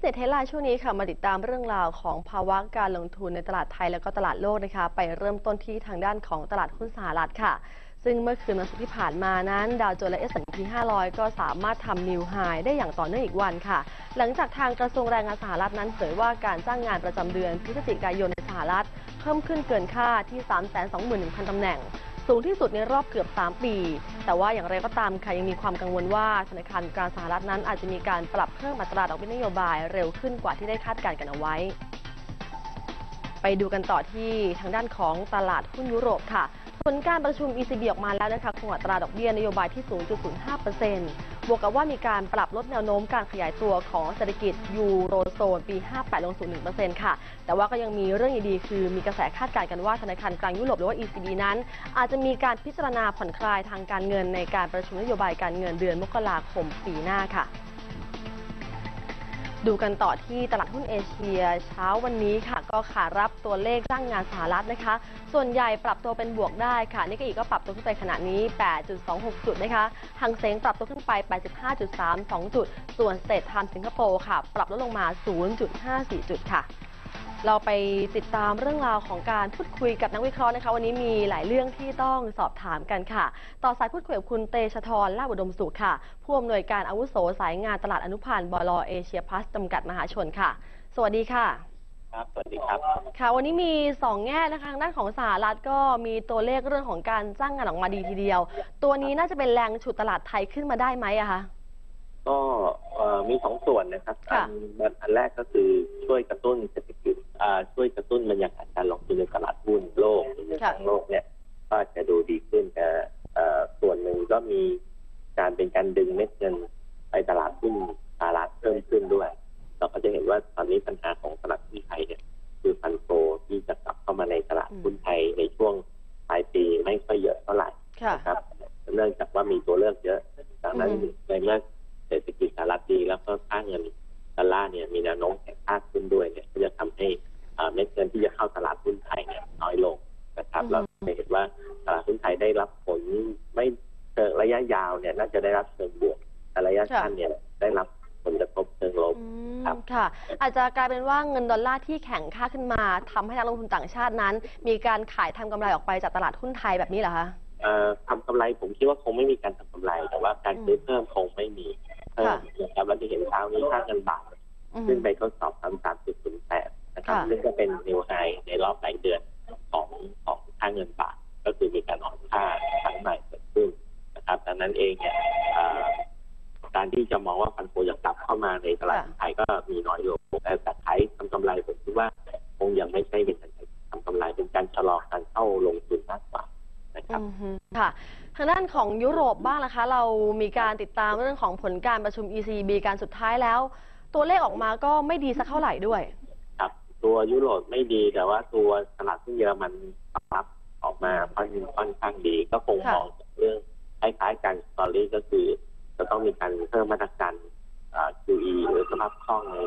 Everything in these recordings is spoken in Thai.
Business Headline ช่วงนี้ค่ะมาติดตามเรื่องราวของภาวะการลงทุนในตลาดไทยและก็ตลาดโลกนะคะ ไปเริ่มต้นที่ทางด้านของตลาดหุ้นสหรัฐค่ะ ซึ่งเมื่อคืนวันศุกร์ที่ผ่านมานั้น ดาวโจนส์และ S&P 500 ก็สามารถทำนิวไฮได้อย่างต่อเนื่องอีกวันค่ะ หลังจากทางกระทรวงแรงงานสหรัฐนั้นเผยว่าการจ้างงานประจำเดือนพฤศจิกายนในสหรัฐ เพิ่มขึ้นเกินค่าที่ 321,000ตำแหน่ง สูงที่สุดในรอบเกือบ 3 ปี แต่ว่าอย่างไรก็ตามค่ะยังมีความกังวลว่าธนาคารกลางสหรัฐนั้นอาจจะมีการปรับเพิ่มอัตราดอกเบี้ยนโยบายเร็วขึ้นกว่าที่ได้คาดการณ์กันเอาไว้ ไปดูกันต่อที่ทางด้านของตลาดหุ้นยุโรปค่ะ ผลการประชุม ECB ออกมาแล้วนะคะคงอัตราดอกเบี้ยนโยบายที่ 0.05%บวกกับว่ามีการปรับลดแนวโน้มการขยายตัวของเศรษฐกิจยูโรโซนปี 58 ลงสู่1%ค่ะ แต่ว่าก็ยังมีเรื่องดีๆ คือมีกระแสคาดการณ์กันว่าธนาคารกลางยุโรปหรือว่า ECB นั้น อาจจะมีการพิจารณาผ่อนคลายทางการเงินในการประชุมนโยบายการเงินเดือนมกราคมปีหน้าค่ะ ดูกันต่อที่ตลาดหุ้นเอเชีย เช้าวันนี้ค่ะ ก็ขารับตัวเลขจ้างงานสหรัฐนะคะ ส่วนใหญ่ปรับตัวเป็นบวกได้ค่ะนิกเกอีก็ปรับตัวขึ้นไปขณะนี้ 8.26 จุดนะคะหังเซงปรับตัวขึ้นไป 85.32 จุด ส่วนเซตไทม์สิงคโปร์ค่ะ ปรับลดลงมา 0.54 จุดค่ะ เราไปติดตามเรื่องราวของการพูดคุยกับนักวิเคราะห์นะคะ วันนี้มีหลายเรื่องที่ต้องสอบถามกันค่ะ ต่อสายพูดคุยกับคุณเตชะทรลาบอุดมสุขค่ะ ผู้อำนวยการอาวุโสสายงานตลาดอนุพันธ์บลเอเชียพลัสจำกัดมหาชนค่ะ สวัสดีค่ะ ครับ สวัสดีครับ ค่ะ วันนี้มี 2 แง่นะคะทางด้านของสหรัฐก็มีตัวเลขเรื่องของการจ้างงานออกมาดีทีเดียว ตัวนี้น่าจะเป็นแรงฉุดตลาดไทยขึ้นมาได้ไหมอะคะก็เอ่อ มีสองส่วนนะครับค่ะอันอันแรกก็คือช่วยกระตุ้นเศรษฐกิจอ่าช่วยกระตุ้นบรรยากาศการลงทุนในตลาดหุ้นโลกหรือในทั้งโลกเนี่ยก็จะดูดีขึ้นแต่เอ่อส่วนหนึ่งก็มีการเป็นการดึงเม็ดเงินไปตลาดหุ้นสหรัฐเพิ่มขึ้นด้วย เราก็จะเห็นว่าตอนนี้ปัญหาของตลาดหุ้นไทยเนี่ย ครับค่ะ อาจจะกลายเป็นว่าเงินดอลลาร์ที่แข็งค่าขึ้นมาทำให้นักลงทุนต่างชาตินั้น มีการขายทำกำไรออกไปจากตลาดหุ้นไทยแบบนี้เหรอคะเอ่อทำกำไรผมคิดว่าคงไม่มีการทำกำไร แต่ว่าการซื้อเพิ่มคงไม่มีเพิ่มค่ะนะครับเราจะเห็นเช้านี้ค่าเงินบาทอืมขึ้นไปทดสอบสามสามจุดศูนย์แปดนะครับค่ะซึ่งก็เป็นนิวไฮในรอบหลายเดือนของของค่าเงินบาท ก็คือมีการอ่อนค่าครั้งใหม่เกิดขึ้นนะครับดังนั้นเองเนี่ยเอ่อ การที่จะมองว่าฟันโฟจะกลับเข้ามาในตลาดหุ้นไทยก็มีน้อยลงแต่แต่ขายทำกำไรผมคิดว่าคงยังไม่ใช่เป็นการทำกำไรเป็นการชะลอการเข้าลงทุนมากกว่านะครับอืมฮึค่ะ ทางด้านของยุโรปบ้างนะคะ เรามีการติดตามเรื่องของผลการประชุม ECB การสุดท้ายแล้ว ตัวเลขออกมาก็ไม่ดีสักเท่าไหร่ด้วย ครับ ตัวยุโรปไม่ดีแต่ว่าตัวตลาดหุ้นเยอรมันปรับออกมาค่อนค่อนข้างดีก็คงค่ะมองจากเรื่องคล้ายๆกันสตอรี่ก็คือ จะต้องมีการเพิ่มมาตรการอ่า QE หรือสภาพคล่องใน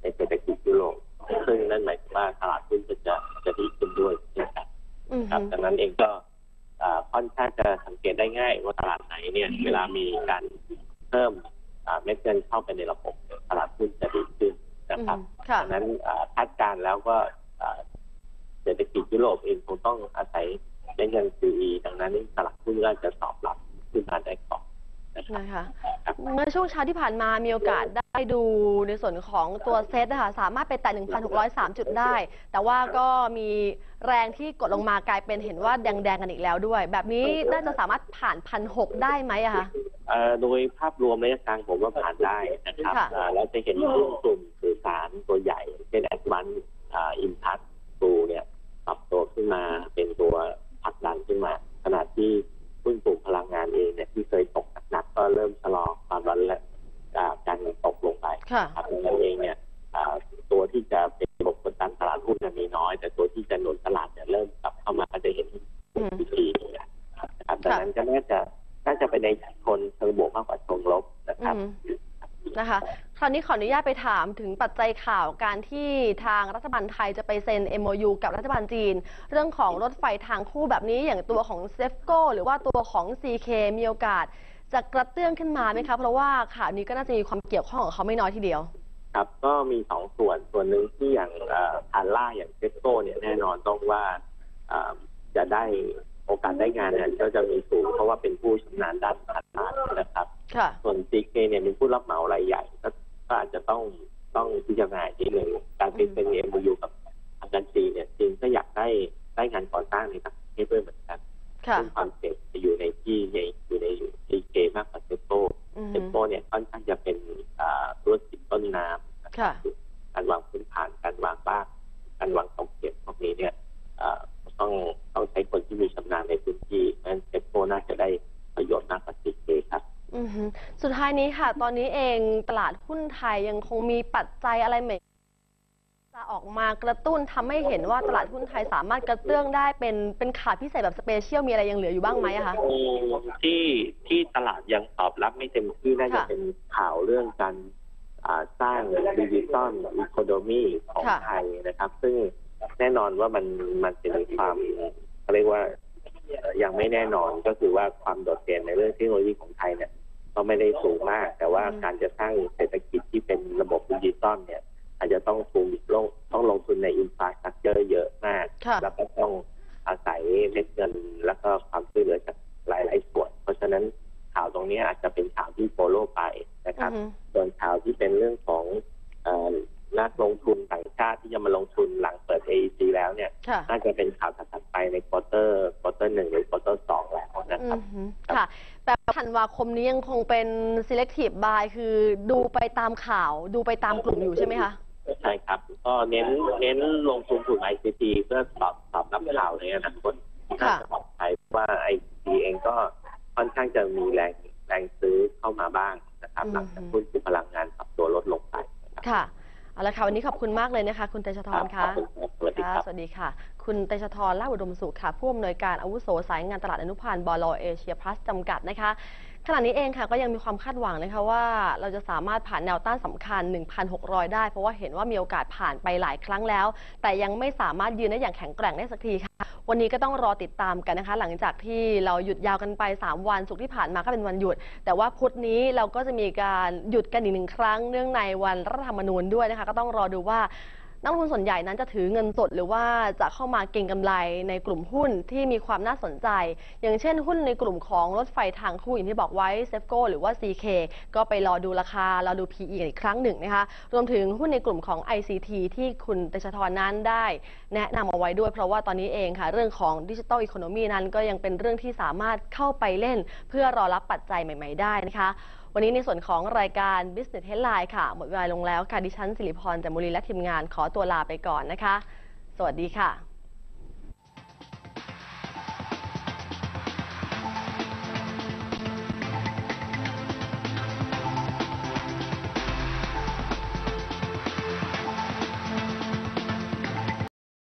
ในเศรษฐกิจยุโรปซึ่งนั่นหมายถึงว่าตลาดหุ้นจะจะจะดีขึ้นด้วยเช่นกันอืมครับฮึดังนั้นเองก็อ่าค่อนข้างจะสังเกตได้ง่ายว่าตลาดไหนเนี่ย เวลามีการเพิ่มอ่าเม็ดเงินเข้าไปในระบบตลาดหุ้นจะดีขึ้นนะครับอืมค่ะดังนั้นอ่าคาดการณ์แล้วก็อ่าเศรษฐกิจยุโรปเองคงต้องอาศัยในเงิน QE ดังนั้นตลาดหุ้นก็จะตอบรับขึ้นมาได้ก่อน นะครับนะคะครับเมื่อช่วงเช้าที่ผ่านมามีโอกาสได้ดูในส่วนของตัวเซตนะคะสามารถไปแตะ 1,603 จุดได้ แต่ว่าก็มีแรงที่กดลงมากลายเป็นเห็นว่าแดงๆกันอีกแล้วด้วย แบบนี้น่าจะสามารถผ่านพันหได้ไหมอะคะเอ่อโดยภาพรวมระยะกลางผมว่าผ่านได้นะครับค่ะอ่าเราจะเห็นหุ้นกลุ่มสื่อสารตัวใหญ่เช่นแอดวันอินทัสตูเนี่ยปรับตัวขึ้นมาเป็นตัว อืมวิธีนะครับดังนั้นก็น่าจะน่าจะไปในชนเชิงบวกมากกว่าเชิงลบนะครับอืมนะคะ คราวนี้ขออนุญาตไปถามถึงปัจจัยข่าวการที่ทางรัฐบาลไทยจะไปเซ็น MOU กับรัฐบาลจีน เรื่องของรถไฟทางคู่แบบนี้อย่างตัวของเซฟโกหรือว่าตัวของ CK มีโอกาส จะกระเตื้องขึ้นมาไหมคะ เพราะว่าข่าวนี้ก็น่าจะมีความเกี่ยวข้องของเขาไม่น้อยทีเดียว ครับก็มีสองส่วนส่วนหนึ่งที่อย่างทานล่าอย่างเซสโก้เนี่ยแน่นอนต้องว่าเอ่อ จะได้โอกาสได้งานเนี่ยก็จะมีสูงเพราะว่าเป็นผู้ชำนาญด้านทานล่านะครับค่ะส่วน CK เนี่ยเป็นผู้รับเหมารายใหญ่ก็ก็อาจจะต้องต้องพิจารณาที่หนึ่งการเป็นเป็น MOU กับทางการจีนเนี่ยจีนก็อยากได้ได้งานก่อสร้างในต่างประเทศด้วยเหมือนกันค่ะซึ่งความเสี่ยงจะอยู่ในที่ในอยู่ใน CK มากกว่าเซสโก้อือเซฮึสโก้เนี่ยค่อนข้างจะเป็น สุดท้ายนี้ค่ะ ตอนนี้เองตลาดหุ้นไทยยังคงมีปัจจัยอะไรใหม่จะออกมากระตุ้นทำให้เห็นว่าตลาดหุ้นไทยสามารถกระเตื้องได้เป็นเป็นขาพิเศษแบบสเปเชียลมีอะไรยังเหลืออยู่บ้างไหมอะคะที่ที่ตลาดยังตอบรับไม่เต็มที่น่าจะค่ะเป็นข่าวเรื่องการอ่าสร้างดิจิตอลอีโคโนมีของค่ะไทยนะครับ ซึ่งแน่นอนว่ามันมันเป็นความเขาเรียกว่าเอ่อยังไม่แน่นอนก็คือว่าความโดดเด่นในเรื่องเทคโนโลยีของไทยเนี่ย ก็ไม่ได้สูงมาก แต่ว่าอืมการจะสร้างเศรษฐกิจที่เป็นระบบดิจิตอลเนี่ย อาจจะต้องทุนลงต้องลงทุนในอินฟราสตรักเจอร์เยอะมากค่ะแล้วก็ต้องอาศัยเม็ดเงินแล้วก็ความช่วยเหลือจากหลาย ๆ ส่วน เพราะฉะนั้นข่าวตรงนี้อาจจะเป็นข่าวที่โฟโล่ไปนะครับอือฮึส่วนข่าวที่เป็นเรื่องของเอ่อนักลงทุนต่างชาติที่จะมาลงทุนหลังเปิด AEC แล้วเนี่ยค่ะน่าจะเป็นข่าวถัดๆไปในควอเตอร์ควอเตอร์หนึ่งหรือ วาคมนี้ยังคงเป็น selective buy คือดูไปตามข่าว ดูไปตามกลุ่มอยู่ใช่ไหมคะ ใช่ครับ ก็เน้นเน้นลงทุนกลุ่ม ICT เพื่อตอบตอบรับข่าวในอนาคตน่าค่ะจะปลอดภัยว่า ICT เองก็ค่อนข้างจะมีแรงแรงซื้อเข้ามาบ้างนะครับอืมหลังจากหุ้นกลุ่มพลังงานปรับตัวลดลงไปนะครับค่ะเอาละค่ะวันนี้ขอบคุณมากเลยนะคะ คุณเตชะทรครัค่ะบขอบ ครับสวัสดีค่ะสวัสดีค่ะ คุณเตชะทรล่าอุดมสุขค่ะ ผู้อำนวยการอาวุโสสายงานตลาดอนุพันธ์บลเอเชียพลัสจำกัดนะคะขณะนี้เองค่ะก็ยังมีความคาดหวังนะคะว่าเราจะสามารถผ่านแนวต้านสำคัญ 1,600 ได้ เพราะว่าเห็นว่ามีโอกาสผ่านไปหลายครั้งแล้ว แต่ยังไม่สามารถยืนได้อย่างแข็งแกร่งได้สักทีค่ะ วันนี้ก็ต้องรอติดตามกันนะคะ หลังจากที่เราหยุดยาวกันไป 3 วันศุกที่ผ่านมาก็เป็นวันหยุด แต่ว่าพุธนี้เราก็จะมีการหยุดกันอีกหนึ่งครั้งเนื่องในวันรัฐธรรมนูญด้วยนะคะ ก็ต้องรอดูว่า นักลงทุนส่วนใหญ่นั้นจะถือเงินสดหรือว่าจะเข้ามาเก็งกำไรในกลุ่มหุ้นที่มีความน่าสนใจ อย่างเช่นหุ้นในกลุ่มของรถไฟทางคู่อย่างที่บอกไว้เซฟโกหรือว่า CK ก็ไปรอดูราคารอดู PE อีกครั้งหนึ่งนะคะ รวมถึงหุ้นในกลุ่มของ ICT ที่คุณเตชะทรนั้นได้ แนะนำเอาไว้ด้วยเพราะว่าตอนนี้เองค่ะ เรื่องของดิจิทัลอีโคโนมีนั้นก็ยังเป็นเรื่องที่สามารถเข้าไปเล่น เพื่อรอรับปัจจัยใหม่ ๆ ได้นะคะ วันนี้ในส่วนของรายการ Business Headline ค่ะ หมดเวลาลงแล้วค่ะ ดิฉันสิริพรจามุลีและทีมงานขอตัวลาไปก่อนนะคะ สวัสดีค่ะ